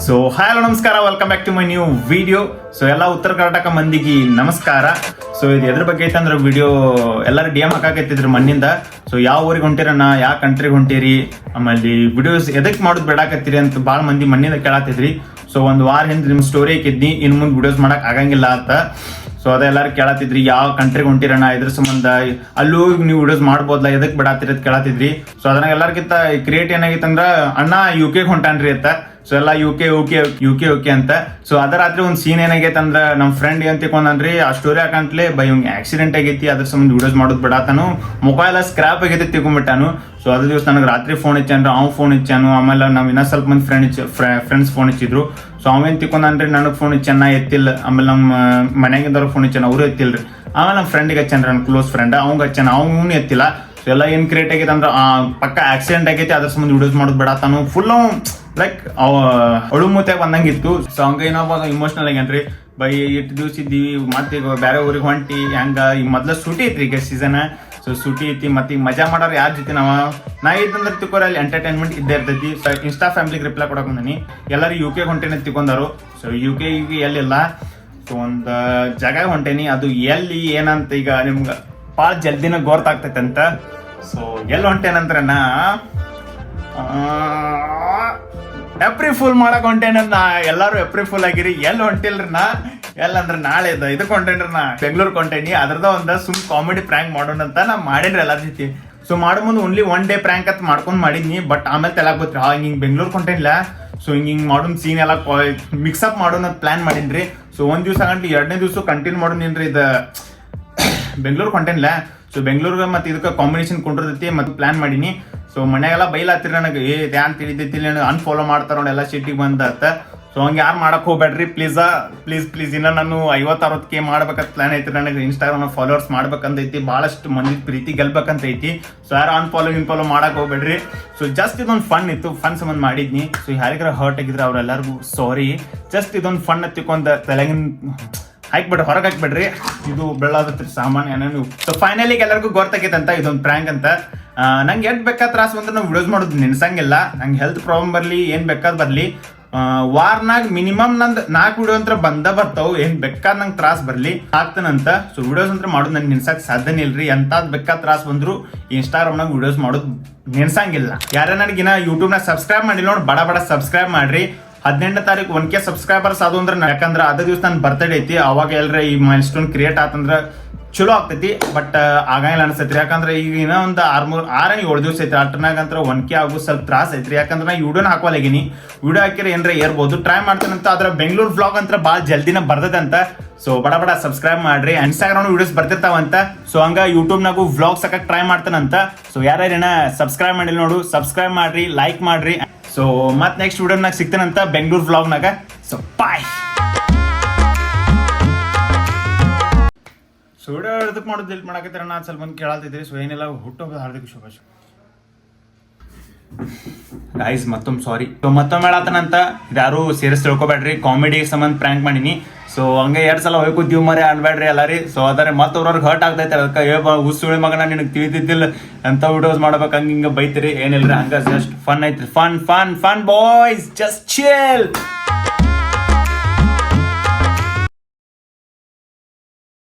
So hi hello ನಮಸ್ಕಾರ. Welcome back to my new video so ಎಲ್ಲ ಉತ್ತರ ಕರ್ನಾಟಕ ಮಂದಿಗೆ ನಮಸ್ಕಾರ. ಸೊ ಇದು ಎದ್ರ ಬಗ್ಗೆ ಐತಂದ್ರೆ ವಿಡಿಯೋ ಎಲ್ಲರೂ ಡಿ ಎಂ ಹಾಕಾಕೈತಿದ್ರು ಮಣ್ಣಿಂದ. ಸೊ ಯಾವ ಊರಿಗೆ ಹೊಂಟಿರಣ್ಣ? ಯಾವ ಕಂಟ್ರಿಗೆ ಹೊಂಟಿರಿ? ಆಮೇಲೆ ವಿಡಿಯೋಸ್ ಎದಕ್ಕೆ ಮಾಡೋದು ಬೇಡಾಕತ್ತೀರಿ ಅಂತ ಭಾಳ ಮಂದಿ ಮಣ್ಣಿಂದ ಕೇಳಾತಿದ್ರಿ. ಸೊ ಒಂದು ವಾರ ಹಿಂದೆ ನಿಮ್ಮ ಸ್ಟೋರಿ ಹಾಕಿದ್ನಿ. ಇನ್ನು ಮುಂದೆ ವಿಡಿಯೋಸ್ ಮಾಡಕ್ ಆಗಂಗಿಲ್ಲ ಅಂತ. ಸೊ ಅದೆಲ್ಲರೂ ಕೇಳತ್ತಿದ್ರಿ ಯಾವ ಕಂಟ್ರಿಗೆ ಹೊಂಟಿರಣ್ಣ? ಇದ್ರ ಸಂಬಂಧ ಅಲ್ಲೂ ನೀವು ವಿಡಿಯೋಸ್ ಮಾಡ್ಬೋದಲ್ಲ ಎದಕ್ ಬಿಡಾತಿರಿ ಅಂತ ಕೇಳತ್ತಿದ್ರಿ ಸೊ ಅದನ್ನ ಎಲ್ಲರಿಗಿಂತ ಕ್ರಿಯೇಟ್ ಏನಾಗಿತ್ತು ಅಂದ್ರ ಅಣ್ಣ ಯು ಕೆ ಹೊಂಟಾನ್ರಿ ಅಂತ. ಸೊ ಎಲ್ಲ U K U K U K U ಅಂತ. ಸೊ ಅದ ರಾತ್ರಿ ಒಂದು ಸೀನ್ ಏನಾಗೈತೆ ಅಂದ್ರೆ ನಮ್ಮ ಫ್ರೆಂಡ್ ಏನ್ ತಿಕೊಂಡ್ರಿ ಆ ಸ್ಟೋರಿ ಹಾಕಂತ್ಲೆ, ಬೈ ಇವ್ಗೆ ಆಕ್ಸಿಡೆಂಟ್ ಆಗೈತಿ, ಅದ್ರ ಸಂಬಂಧ ವಿಡಿಯೋಸ್ ಮಾಡೋದು ಬಿಡಾತಾನು ಮೊಬೈಲ್ ಸ್ಕ್ರಾಪ್ ಆಗೈತಿ ತಿಕೊಂಡ್ಬಿಟ್ಟಾನು ಸೊ ಅದ್ರ ದಿವಸ ನನಗೆ ರಾತ್ರಿ ಫೋನ್ ಹಚ್ಚಾನ್ರಿ, ಅವ್ನು ಫೋನ್ ಇಚ್ಚಾನು ಆಮೇಲೆ ನಾವು ಇನ್ನೂ ಸ್ವಲ್ಪ ಮಂದಿ ಫ್ರೆಂಡ್ ಫ್ರೆಂಡ್ಸ್ ಫೋನ್ ಇಚ್ಚಿದ್ರು ಸೊ ಅವೇನ್ ತಿಕೊಂಡ್ರಿ ನನಗೆ ಫೋನ್ ಇಚ್ಚಾನ ಎತ್ತಿಲ್ಲ. ಆಮೇಲೆ ನಮ್ಮ ಮನ್ಯಾಗಿದ್ದವ್ರು ಫೋನ್ ಇಚ್ಚಾನ ಅವರು ಎತ್ತಿಲ್ರಿ. ಆಮೇಲೆ ನಮ್ಮ ಫ್ರೆಂಡಿಗೆ ಹಚ್ಚಾನ್ರಿ ನನ್ನ ಕ್ಲೋಸ್ ಫ್ರೆಂಡ್ ಅವ್ಗೆ ಹಚ್ಚಾನ, ಅವ್ನು ಎತ್ತಿಲ್ಲ. ಎಲ್ಲ ಏನ್ ಕ್ರಿಯೇಟ್ ಆಗೈತೆ ಅಂದ್ರೆ ಪಕ್ಕ ಆಕ್ಸಿಡೆಂಟ್ ಆಗೈತಿ, ಅದ್ರ ಸಂಬಂಧ ವಿಡಿಯೋಸ್ ಮಾಡೋದು ಬೇಡ. ತಾನು ಫುಲ್ ಲೈಕ್ ಅಳು ಮೂತೆ ಬಂದಂಗಿತ್ತು. ಸಾಂಗ್ ಏನಪ್ಪ ಇಮೋಷನಲ್ ಆಗ್ಯಂತ್ರಿ ಬೈ ಇಟ್ಟು ದಿವ್ಸ ಇದ್ದೀವಿ, ಮತ್ತೆ ಈಗ ಬೇರೆ ಊರಿಗೆ ಹೊಂಟಿ, ಹೆಂಗ? ಈಗ ಮೊದ್ಲ ಸೂಟಿ ಐತ್ರಿ ಈಗ ಸೀಸನ್ ಸೊ ಸೂಟಿ ಐತಿ, ಮತ್ತೆ ಈಗ ಮಜಾ ಮಾಡೋರು ಯಾರ ಜೊತೆ ನಾವ? ನಾ ಇದ್ದಂದ್ರೆ ತಿಳ್ಕೊರ ಅಲ್ಲಿ ಎಂಟರ್ಟೈನ್ಮೆಂಟ್ ಇದ್ದೇ ಇರ್ತೈತಿ. ಸೊ ಇನ್ಸ್ಟಾ ಫ್ಯಾಮಿಲಿಗೆ ರಿಪ್ಲೈ ಕೊಡಕ್ ಬಂದೀನಿ. ಎಲ್ಲರೂ ಯು ಕೆ ಹೊಂಟೇನೆ ತಿಳ್ಕೊಂಡಾರು ಸೊ ಯು ಕೆ ಎಲ್ಲಿಲ್ಲ? ಸೊ ಒಂದು, ಜಾಗ ಹೊಂಟೇನಿ. ಅದು ಎಲ್ಲಿ, ಏನಂತ ಈಗ ನಿಮ್ಗೆ ಭಾಳ ಜಲ್ದಿನ ಗೊತ್ತಾಗ್ತೈತೆ ಅಂತ. ಸೊ ಎಲ್ಲಿ ಹೊಂಟೇನಂದ್ರೆ ಎಪ್ರಿ ಫುಲ್ ಮಾಡಕ್ ಹೊಂಟೇನ ನಾ, ಎಲ್ಲಾರು ಎಪ್ರಿ ಫುಲ್ ಆಗಿರಿ. ಎಲ್ಲಿ ಹೊಂಟಿಲ್ರಿ ನಾ? ಎಲ್ಲಂದ್ರೆ ನಾಳೆ ಇದು ಇದಕ್ಕೆ ಹೊಂಟೇನ್ರಿ ನಾ ಬೆಂಗ್ಳೂರ್ ಕೊಂಟೇನಿ ಅದ್ರದ ಒಂದ ಸುಮ್ ಕಾಮಿಡಿ ಪ್ರ್ಯಾಂಕ್ ಮಾಡೋಣ ಅಂತ ನಾ ಮಾಡಿನ್ರಿ ಎಲ್ಲಾರ ಜೊತೆ. ಸೊ ಮಾಡೋ ಮುಂದೆ ಓನ್ಲಿ ಒನ್ ಡೇ ಪ್ರ್ಯಾಂಕ್ ಅಂತ ಮಾಡ್ಕೊಂಡು ಮಾಡಿದ್ನಿ ಬಟ್ ಆಮೇಲೆ ತೆಲಾಗ್ ಗೊತ್ತ್ರಿ, ಹಾ, ಹಿಂಗೆ ಬೆಂಗ್ಳೂರ್ ಕೊಂಟೇನಿಲ್ಲ ಸೊ ಹಿಂಗ್ ಹಿಂಗೆ ಮಾಡೋನ್ ಸೀನ್ ಎಲ್ಲ ಮಿಕ್ಸ್ ಅಪ್ ಮಾಡೋಣ ಪ್ಲಾನ್ ಮಾಡಿನ್ರಿ. ಸೊ ಒಂದ್ ದಿವಸ ಗಂಟೆ ಎರಡನೇ ದಿವಸ ಕಂಟಿನ್ಯೂ ಮಾಡೋಣ ಇದು ಬೆಂಗಳೂರು ಹೊಂಟೇನಿಲ್ಲ ಸೊ ಬೆಂಗಳೂರಿಗೆ ಮತ್ತೆ ಇದಕ್ಕೆ ಕಾಂಬಿನೇಷನ್ ಕೊಂಡಿರ್ತೈತಿ ಮತ್ತೆ ಪ್ಲಾನ್ ಮಾಡೀನಿ. ಸೊ ಮನ್ಯಾಗೆಲ್ಲ ಬೈಲಾತಿರಿ ನನಗೆ, ಏ ಧ್ಯಾನ್ ತಿಳಿದೈತಿ ಅನ್ಫಾಲೋ ಮಾಡ್ತಾರ ನೋಡಿ ಎಲ್ಲ ಸಿಟಿಗೆ ಬಂದತ್ತ ಸೊ ಹಂಗೆ ಯಾರು ಮಾಡಕ್ ಹೋಗ್ಬೇಡ್ರಿ ಪ್ಲೀಸ್ ಪ್ಲೀಸ್ ಪ್ಲೀಸ್ ಇನ್ನ ನಾನು ಐವತ್ತು ಕೆ ಮಾಡ್ಬೇಕಂತ ಪ್ಲಾನ್ ಐತಿ ನನಗೆ. ಇನ್ಸ್ಟಾಗ್ರಾಮ್ ಫಾಲೋವರ್ಸ್ ಮಾಡ್ಬೇಕಂತೈತಿ. ಭಾಳಷ್ಟು ಮಂದಿ ಪ್ರೀತಿ ಗೆಲ್ಬೇಕಂತ ಐತಿ ಸೊ ಯಾರು ಅನ್ಫಾಲೋ ಇನ್ಫಾಲೋ ಮಾಡಕ್ಕೆ ಹೋಗ್ಬೇಡ್ರಿ. ಸೊ ಜಸ್ಟ್ ಇದೊಂದು ಫನ್ ಇತ್ತು. ಫನ್ ಸಂಬಂಧ ಮಾಡಿದ್ನಿ. ಸೊ ಯಾರಿಗಾರ ಹರ್ಟ್ ಆಗಿದ್ರೆ ಅವರೆಲ್ಲರಿಗೂ ಸಾರಿ ಜಸ್ಟ್ ಇದೊಂದು ಫನ್ ತಿಳ್ಕೊಂಡ ತಲೆಗಿನ ಹಾಕ್ಬಿಡ್ರಿ, ಹೊರಗೆ ಹಾಕ್ಬಿಡ್ರಿ. ಇದು ಬೆಳ್ಳಾದತ್ರಿ ಸಾಮಾನ್ಯ ಏನೇನು ಸೊ ಫೈನಲಿ ಎಲ್ಲರಿಗೂ ಗೊತ್ತಾಗೈತಂತ ಇದೊಂದು ಪ್ರ್ಯಾಂಕ್ ಅಂತ. ನಂಗೆ ಎಷ್ಟ್ ಬೇಕಾದ ತ್ರಾಸು ಬಂದ್ರೆ ನಾವು ವಿಡಿಯೋಸ್ ಮಾಡೋದು ನೆನ್ಸಂಗಿಲ್ಲ. ನಂಗೆ ಹೆಲ್ತ್ ಪ್ರಾಬ್ಲಮ್ ಬರಲಿ, ಏನ್ ಬೇಕಾದ್ ಬರಲಿ. ವಾರ್ನಾಗ ಮಿನಿಮಮ್ ನಂದು ನಾಲ್ಕು ವಿಡಿಯೋ ಅಂತ ಬಂದ ಬರ್ತಾವೆ. ಏನ್ ಬೇಕಾದ್ ನಂಗೆ ತ್ರಾಸು ಬರ್ಲಿ ಆಗ್ತಾನಂತ ಸೊ ವಿಡಿಯೋಸ್ ಅಂತ ಮಾಡೋದು ನಂಗೆ ನೆನ್ಸಕ್ ಸಾಧ್ಯನೇ ಇಲ್ರಿ. ಎಂತಾದ್ ಬೇಕಾದ ತ್ರಾಸು ಬಂದ್ರು ಇನ್ಸ್ಟಾಗ್ರಾಮ್ನಾಗ ವಿಡಿಯೋಸ್ ಮಾಡೋದು ನೆನ್ಸಂಗಿಲ್ಲ. ಯಾರೇ ನನಗಿನ ಯೂಟ್ಯೂಬ್ನಾಗ ಸಬ್ಸ್ಕ್ರೈಬ್ ಮಾಡಿ ನೋಡಿ, ಬಡ ಬಡ ಸಬ್ಸ್ಕ್ರೈಬ್ ಮಾಡ್ರಿ. ಹದಿನೆಂಟನೇ ತಾರೀಕು ಒನ್ ಕೆ ಸಬ್ಸ್ಕ್ರೈಬರ್ಸ್ ಅದು ಅಂದ್ರೆ ಯಾಕಂದ್ರೆ ಅದೇ ದಿವಸ ನನ್ನ ಬರ್ತಡೇ ಐತಿ. ಅವಾಗ ಎಲ್ಲರ ಈ ಮೈಲ್ ಸ್ಟೋನ್ ಕ್ರಿಯೇಟ್ ಆತಂದ್ರೆ ಚಲೋ ಆಗ್ತೈತಿ ಬಟ್ ಆಗಂಗಿಲ್ಲ ಅನಿಸ್ತೈತಿ ಯಾಕಂದ್ರೆ ಈಗ ಇನ್ನೂ ಒಂದು ಮೂರು ಆರ ಏಳು ದಿವಸ ಐತಿ ಅಟ್ನಾಗ ಅಂತ ಒನ್ ಕೆ ಆಗೋ ಸ್ವಲ್ಪ ತ್ರಾಸ ಐತ್ರಿ. ಯಾಕಂದ್ರೆ ನಾ ವಿಡಿಯೋನ ಹಾಕೋಲಾಗಿನಿ ವಿಡಿಯೋ ಹಾಕಿರ ಏನ್ರ ಏರ್ಬೋದು. ಟ್ರೈ ಮಾಡ್ತೇನಂತ ಅದ್ರ ಬೆಂಗಳೂರು ಬ್ಲಾಗ್ ಅಂತ ಭಾಳ ಜಲ್ದಿನ ಬರ್ತದಂತ ಸೊ ಬಡ ಬಡ ಸಬ್ಸ್ಕ್ರೈಬ್ ಮಾಡ್ರಿ. ಇನ್ಸ್ಟಾಗ್ರಾಮ್ ವಿಡಿಯೋಸ್ ಬರ್ತಿರ್ತಾವಂತ ಸೊ ಹಂಗ ಯೂಟ್ಯೂಬ್ ನಾಗು ವ್ಲಾಗ್ಸ್ ಹಾಕಕ್ಕೆ ಟ್ರೈ ಮಾಡ್ತಾನಂತ ಸೊ ಯಾರ್ಯಾರೇನ ಸಬ್ಸ್ಕ್ರೈಬ್ ಮಾಡಿಲ್ಲ ನೋಡು ಸಬ್ಸ್ಕ್ರೈಬ್ ಮಾಡ್ರಿ ಲೈಕ್ ಮಾಡ್ರಿ. ಸೊ ಮತ್ತೆ ನೆಕ್ಸ್ಟ್ ವಿಡಿಯೋನಾಗ ಸಿಗ್ತೇನಂತ ಬೆಂಗಳೂರು ವ್ಲಾಗ್ನಾಗ ಸೊ ಬಾಯ್ ಸೊ ವಿಡಿಯೋ ಮಾಡೋದು ಡಿಲೀಟ್ ಮಾಡಕತ್ತೀರ ನಾ ಸ್ವಲ್ಪ ಬಂದು ಕೇಳತ್ತಿದ್ರಿ ಸೊ ಏನಿಲ್ಲ ಹುಟ್ಟುಹಬ್ಬದ ಹಾರ್ದಿಕ ಶುಭಾಶಯ. ಗೈಸ್ ಮತ್ತೊಮ್ಮೆ ಸಾರಿ ಸೊ ಮತ್ತೊಮ್ಮೆ ಹೇಳತ್ತನಂತ ಯಾರು ಸೀರಿಯಸ್ ತಿಳ್ಕೊಬೇಡ್ರಿ. ಕಾಮಿಡಿ ಸಂಬಂಧ ಪ್ರ್ಯಾಂಕ್ ಮಾಡೀನಿ. ಸೊ ಹಂಗೆ ಎರಡ್ ಸಲ ಹೋಯ್ಕು ದಿವ್ ಮರೆ ಅನ್ಬೇಡ್ರಿ ಎಲ್ಲಾರಿ. ಸೊ ಅದರ ಮತ್ತೆ ಅವ್ರವ್ರಿಗೆ ಹರ್ಟ್ ಆಗ್ತೈತೆ ಅದಕ್ಕೆ, ಏ ಉಸುಳಿ ಮಗನ, ನಿನಗೆ ತಿಳಿದಿದ್ದಿಲ್ಲ. ಅಂತ ವಿಡಿಯೋಸ್ ಮಾಡ್ಬೇಕು, ಹಂಗೆ ಹಿಂಗೆ ಬೈತೀರಿ. ಏನಿಲ್ರಿ, ಹಂಗ ಜಸ್ಟ್ ಫನ್ ಐತ್ರಿ. Fun fun fun boys just chill